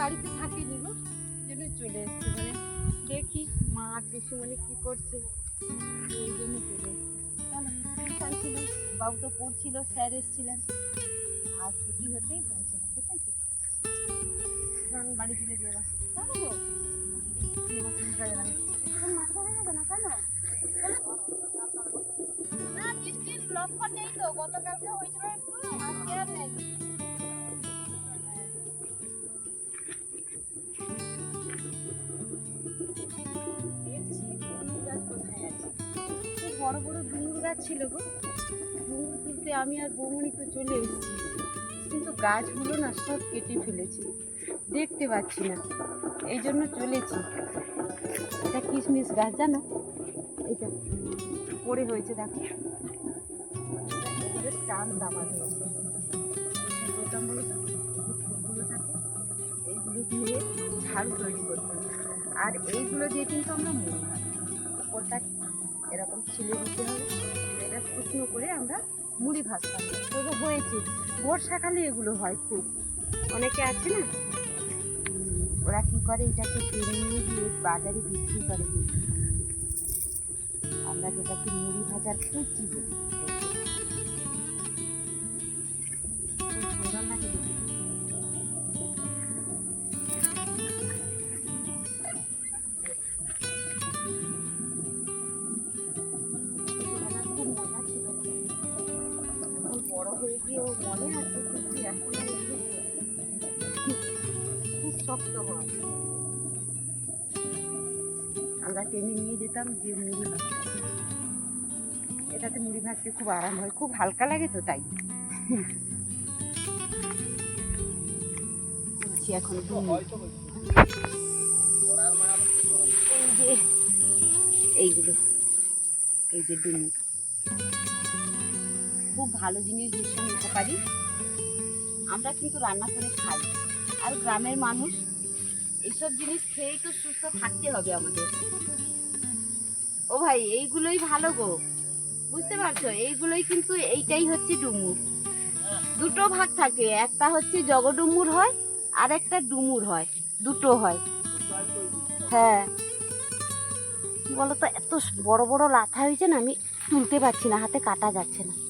বাড়িতে থাকেনি গো জন্য চলে এসছে মানে দেখি মা পিসুমণি কি করছে। এই জন্য চলে এসছে বাবু তো পড়ছিল, স্যার এসেছিলেন। আর ছুটি হতেই পৌঁছে গেছে, তাই তো? আমি বাড়ি চলে যাব চলো গো। কেন? না, বৃষ্টির লক্ষণ নেই তো। গতকালকে হয়েছিল একটু, আজকে আর নেই। ডুমুর গাছ ছিল গো। ডুমুর তুলতে আমি আর বৌমণি তো চলে এসেছি। কিন্তু গাছগুলো না সব কেটে ফেলেছি। দেখতে পাচ্ছি না। এই জন্য চলেছি। এটা কিশমিশ গাছ, জানো? এটা পড়ে হয়েছে, দেখো। টান দাবা এইগুলো দিয়ে ঝাড়ু তৈরি করতে আর এইগুলো দিয়ে কিন্তু আমরা মুড়ি ভাজি ওটা এরকম ছিলে দিতে হবে। শুকনো করে আমরা মুড়ি ভাজতাম। তবু হয়েছে। বর্ষাকালে এগুলো হয় খুব। অনেকে আছে না? ওরা কি করে? এটাকে কিনে নিয়ে গিয়ে বাজারে বিক্রি করে। আমরা যেটাকে মুড়ি ভাজার খুঁজছি বলি। আমরা টেনে নিয়ে যেতাম যে মুড়ি এটাতে মুড়ি ভাজতে খুব আরাম হয়, খুব হালকা লাগে তো তাই। এখন এইগুলো, এই যে ডুমুর খুব ভালো জিনিস ভীষণ উপকারী। আমরা কিন্তু রান্না করে খাই। আর গ্রামের মানুষ এইসব জিনিস খেয়েই তো সুস্থ থাকতে হবে আমাদের। ও ভাই, এইগুলোই ভালো গো। বুঝতে পারছ? এইগুলোই কিন্তু এইটাই হচ্ছে ডুমুর। দুটো ভাগ থাকে, একটা হচ্ছে জগডুমুর হয়, আর একটা ডুমুর হয়। দুটো হয়। হ্যাঁ। বলতো, এত বড় বড় লাথা হয়েছে না, আমি তুলতে পারছি না, হাতে কাটা যাচ্ছে না।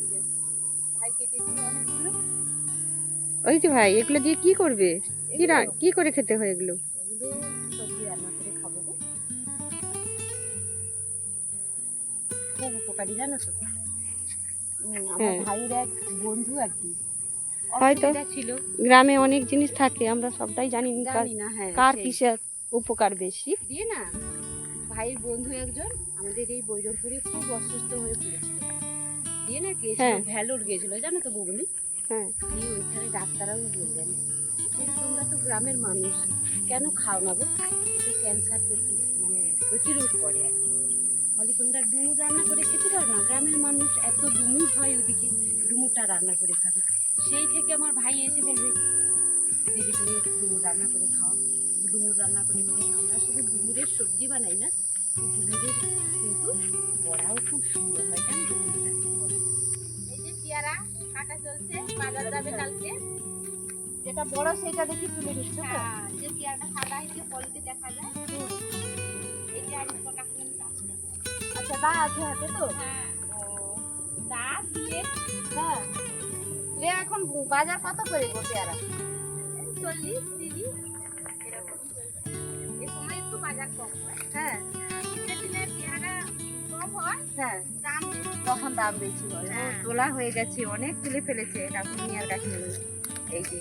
এবারে বাড়ি ভাই কেটে দিল অনেকগুলো ওই যে ভাই এগুলো দিয়ে কি করবে? কি কি করে খেতে হয় এগুলো? এগুলো সবজি রান্না করে খাব গো খুব উপকারী জানো তো? আমার হ্যাঁ। ভাইয়ের এক বন্ধু আর কি। হয়তো। ছিল। গ্রামে অনেক জিনিস থাকে আমরা সবটাই জানি না কার- হ্যাঁ কার কিসের উপকার বেশি। দিয়ে না ভাইয়ের বন্ধু একজন আমাদের এই বৈরপুরে খুব অসুস্থ হয়ে পড়েছিল দিয়ে না গিয়েছিল হ্যাঁ। ভ্যালোর গিয়েছিল জানো তো বৌমনি হ্যাঁ। দিয়ে ওইখানে ডাক্তারবাবু বললেন যে তোমরা তো গ্রামের মানুষ কেন খাও না গো? তো ক্যান্সার প্রতি মানে প্রতিরোধ করে আর কি। বলে তোমরা ডুমুর রান্না করে খেতে পারো না? গ্রামের মানুষ এত ডুমুর হয় ওদিকে ডুমুরটা রান্না করে খাবে। সেই থেকে আমার ভাই এসে বলবে দিদি তুমি ডুমুর রান্না করে খাও ডুমুর রান্না করে খাও। আমরা শুধু ডুমুরের সবজি বানাই না এই ডুমুরের কিন্তু বড়াও খুব সুন্দর হয় জানো কাটা চলছে বাজার যাবে কালকে। যেটা বড় সেটা দেখি তুলে নিচ্ছ তো? যে পেয়ারাটা সাদা হয়েছে ফলতে দেখা যায় এই যে আজ প্রকাশ আচ্ছা দা আছে হাতে তো? ও, দা দিয়ে হ্যাঁ লে এখন বাজার কত করে গো পেয়ারা? চল্লিশ তিরিশ এরকম। এ সময় একটু বাজার কম হয়। হ্যাঁ। হয় হ্যাঁ। দাম। তখন দাম বেশি হয়। তোলা হয়ে গেছে অনেক তুলে ফেলেছে কাকুনি আর কাকিমণি। এই যে।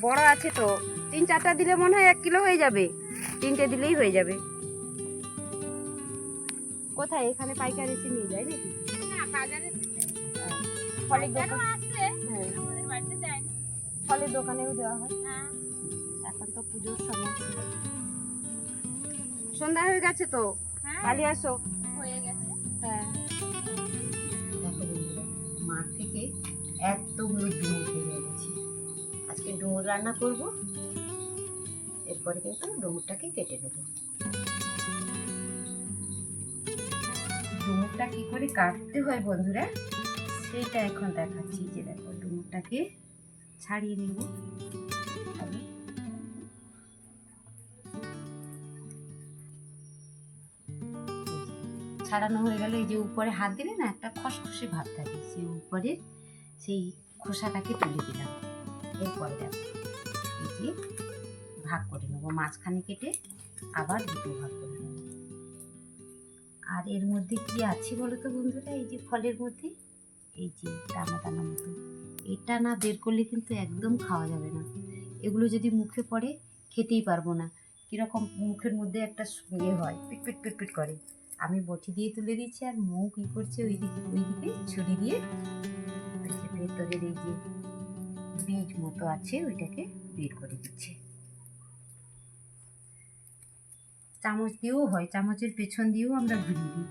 বড় আছে তো। তিন চারটা দিলে মনে হয় এক কিলো হয়ে যাবে। তিনটে দিলেই হয়ে যাবে। কোথায়? এখানে পাইকারি এসে নিয়ে যায় নাকি? না বাজারে ফলের দোকান হ্যাঁ। আমাদের বাড়িতে দেয় ফলের দোকানেও দেওয়া হয়। হ্যাঁ। এখন তো পুজোর সময় সন্ধ্যা হয়ে গেছে তো। হ্যাঁ। কালি আসো। হয়ে গেছে। হ্যাঁ। মাঠ থেকে এতগুলো ডুমুর পেয়ে গেছি। আজকে ডুমুর রান্না করব, এরপরে কিন্তু ডুমুরটাকে কেটে নেব। ডুমুরটা কি করে কাটতে হয় বন্ধুরা সেইটা এখন দেখাচ্ছি। যে দেখো, ডুমুরটাকে ছাড়িয়ে নেব। ছাড়ানো হয়ে গেলে। এই যে উপরে হাত দিলে না একটা খসখসে ভাব থাকে। সেই উপরে সেই খোসাটাকে তুলে দিলাম। এরপরে দেখো, এই যে ভাগ করে নেব। মাঝখানে কেটে আবার দুটো ভাগ করে নেব। আর এর মধ্যে কি আছে বলো তো বন্ধুরা? এই যে ফলের মধ্যে? এই যে দানা দানা মতো। এটা না বের করলে কিন্তু একদম খাওয়া যাবে না। এগুলো যদি মুখে পড়ে, খেতেই পারব না। কীরকম মুখের মধ্যে একটা ইয়ে হয় পিট পিট পিট পিট করে। আমি বটি দিয়ে তুলে দিচ্ছি আর মৌ কি করছে ওই দিকে ওই দিকে ছুরি দিয়ে ভেতরের এই যে বীজ মতো আছে, ওইটাকে বের করে দিচ্ছে। চামচ দিয়েও হয়, চামচের পেছন দিয়েও আমরা ঘুরিয়ে দিই।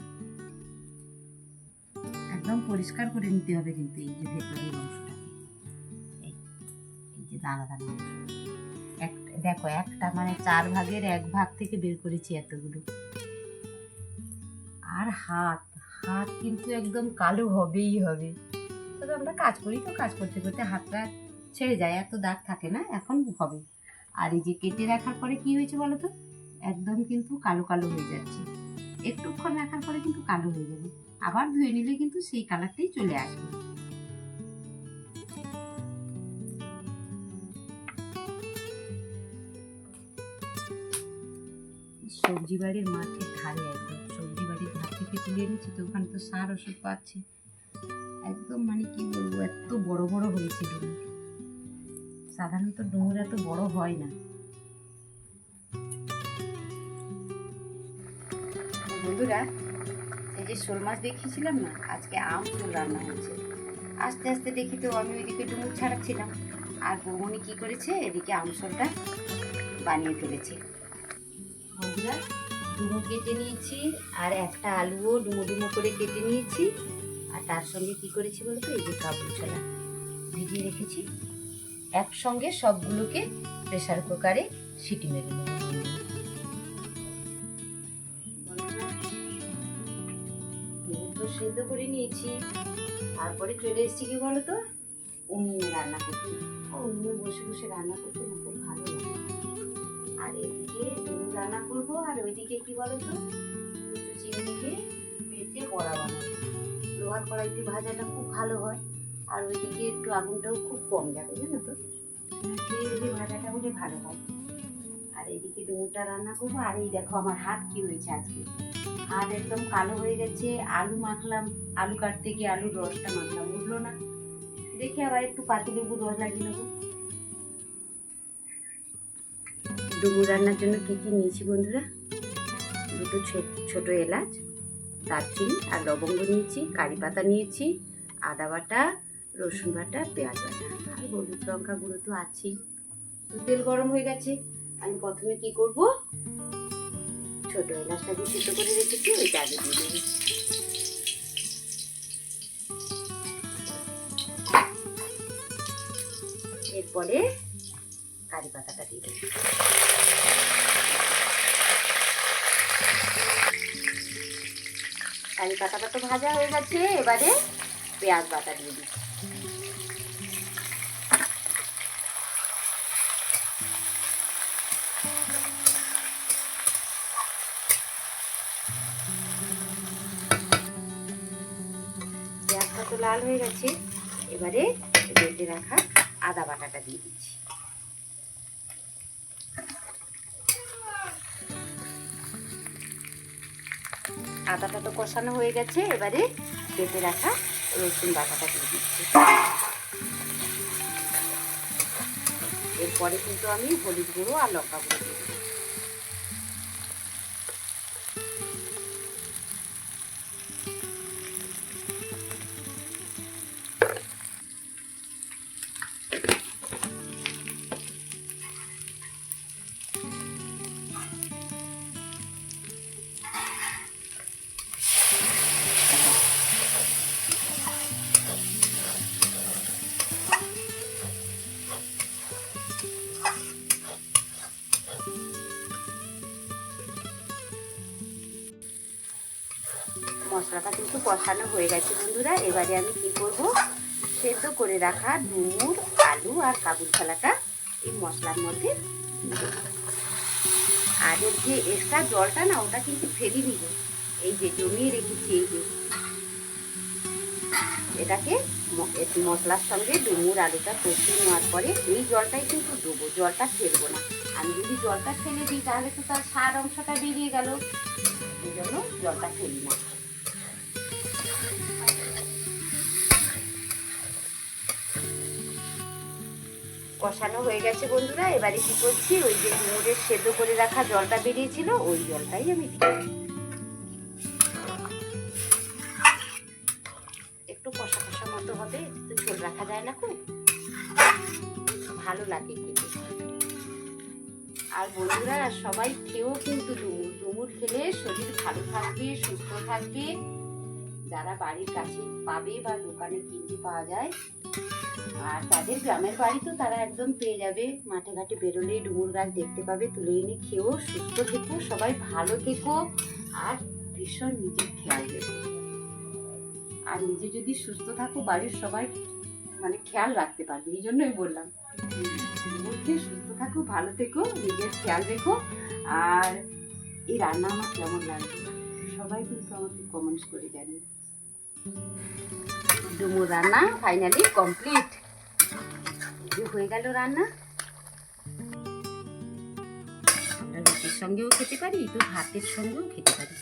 একদম পরিষ্কার করে নিতে হবে কিন্তু এই যে ভেতরের অংশটাকে। এই যে দানা দানা একটা দেখো একটা মানে চার ভাগের এক ভাগ থেকে বের করেছি এতগুলো। আর হাত হাত কিন্তু একদম কালো হবেই হবে। তবে আমরা কাজ করি তো, কাজ করতে করতে হাতটা ছেড়ে যায়, এত দাগ থাকে না, এখন হবে। আর এই যে কেটে রাখার পরে কি হয়েছে বলো তো? একদম কিন্তু কালো কালো হয়ে যাচ্ছে। একটুক্ষণ রাখার পরে কিন্তু কালো হয়ে যাবে। আবার ধুয়ে নিলে কিন্তু সেই কালারটাই চলে আসবে। সবজি বাড়ির মাঠের ধারে একদম। তুলে এনেছি তো ওখানে তো সার ওষুধ পাচ্ছি একদম মানে কি বলব, এত বড় বড় হয়েছে ডুমুর। সাধারণত ডুমুর এত বড় হয় না। বন্ধুরা, এই যে শোল মাছ দেখিয়েছিলাম না, আজকে আম শোল রান্না হচ্ছে আস্তে আস্তে দেখি তো আমি ওইদিকে ডুমুর ছাড়াচ্ছিলাম। আর বৌমনি কি করেছে, এদিকে আম শোলটা বানিয়ে ফেলেছে বন্ধুরা ডুমো কেটে নিয়েছি, আর একটা আলুও ডুমো ডুমো করে কেটে নিয়েছি। আর তার সঙ্গে কি করেছি বলতো এই যে কাবুল ছোলা ভিজিয়ে রেখেছি। একসঙ্গে সবগুলোকে প্রেশার কুকারে সিটি মেরে নেব। সেদ্ধ করে নিয়েছি। তারপরে চলে এসেছি কি বলতো উনুনে রান্না করতে। আর বসে বসে রান্না করতে না, খুব ভালো লাগে। আর এদিকে রান্না করব, আর ওইদিকে কি বলতো? দুটো চিংড়িকে বেটে বড়া বানাবো। লোহার কড়াইতে ভাজাটা খুব ভালো হয়, আর ওইদিকে একটু আগুনটাও খুব কম যাবে জানো তো? সেই ভাজাটা হলে ভালো হয়। আর এদিকে ডুমুরটা রান্না করব, আর এই দেখো আমার হাত কি হয়েছে আজকে। হাত একদম কালো হয়ে গেছে, আলু মাখলাম, আলু কাটতে গিয়ে আলুর রসটা মাখলাম, উঠল না। দেখি আবার একটু পাতি লেবুর রস লাগিয়ে নেব। ডুমুর রান্নার জন্য কী কী নিয়েছি বন্ধুরা? দুটো ছোট এলাচ, দারচিনি আর লবঙ্গ নিয়েছি, কারি পাতা নিয়েছি, আদা বাটা, রসুন বাটা, পেঁয়াজ বাটা আর হলুদ লঙ্কা গুঁড়ো তো আছেই। তো তেল গরম হয়ে গেছে, আমি প্রথমে কি করব? ছোট এলাচটা দিয়ে ছোটো করে রেখেছি ওইটা আগে দিয়ে দেবো। এরপরে কারি পাতাটা দিয়ে দেবো কারি পাতাটা তো ভাজা হয়ে গেছে, এবারে পেঁয়াজ বাটা দিয়ে দিচ্ছি। পেঁয়াজটা তো লাল হয়ে গেছে, এবারে বেটে রাখা আদা বাটাটা দিয়ে দিচ্ছি। আদাটা তো কষানো হয়ে গেছে, এবারে কেটে রাখা রসুন বাটাটা দিয়ে দিচ্ছি। এরপরে কিন্তু আমি হলুদ গুঁড়ো আর লঙ্কা গুঁড়ো দিয়ে মশলাটা কিন্তু কষানো হয়ে গেছে, বন্ধুরা। এবারে আমি কি করব? সেদ্ধ করে রাখা ডুমুর, আলু আর কাবুল ছালাটা এই মশলার মধ্যে আর এর যে এক্সট্রা জলটা না, ওটা কিন্তু ফেলে দিব। এই যে জমিয়ে রেখেছি এই যে। এটাকে মশলার সঙ্গে ডুমুর, আলুটা কষিয়ে নেওয়ার পরে এই জলটাই কিন্তু দেবো। জলটা ফেলব না। আমি যদি জলটা ফেলে দিই, তাহলে তো তার সার অংশটা বেরিয়ে গেল। এই জন্য জলটা ফেলি না। কষানো হয়ে গেছে বন্ধুরা, এবারে কি করছি? ওই যে ডুমুরের সেদ্ধ করে রাখা জলটা বেরিয়েছিল, ওই জলটাই আমি দিই। একটু কষা কষা মতো হবে, একটু ঝোল রাখা যায় না খুব। ভালো লাগে আর বন্ধুরা সবাই খেয়েও কিন্তু ডুমুর ডুমুর খেলে শরীর ভালো থাকবে, সুস্থ থাকবে। যারা বাড়ির কাছে পাবে বা দোকানে কিনতে পাওয়া যায় আর তাদের গ্রামের বাড়ি তো তারা একদম পেয়ে যাবে। মাঠে ঘাটে বেরোলেই ডুমুর গাছ দেখতে পাবে, তুলে এনে খেয়েও সুস্থ থেকো, সবাই ভালো থেকো। আর ভীষণ নিজের খেয়াল রেখো। আর নিজে যদি সুস্থ থাকো, বাড়ির সবাই মানে খেয়াল রাখতে পারবে, এই জন্যই বললাম। মধ্যে সুস্থ থাকো, ভালো থেকো, নিজের খেয়াল রেখো। আর এই রান্না আমার কেমন লাগবে সবাই কিন্তু আমাকে কমেন্টস করে জানিয়ে ডুমুর রান্না ফাইনালি কমপ্লিট হয়ে গেল রান্না রুটির সঙ্গেও খেতে পারি তো ভাতের সঙ্গেও খেতে পারি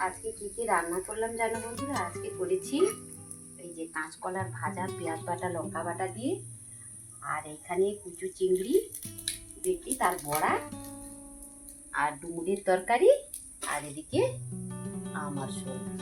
আজকে কি কি রান্না করলাম জানো বন্ধুরা? আজকে করেছি এই যে কাঁচকলার ভাজা, পেঁয়াজ বাটা, লঙ্কা বাটা দিয়ে, আর এখানে কুচু চিংড়ি বেটি তার বড়া, আর ডুমুরির তরকারি, আর এদিকে আমার সবজি।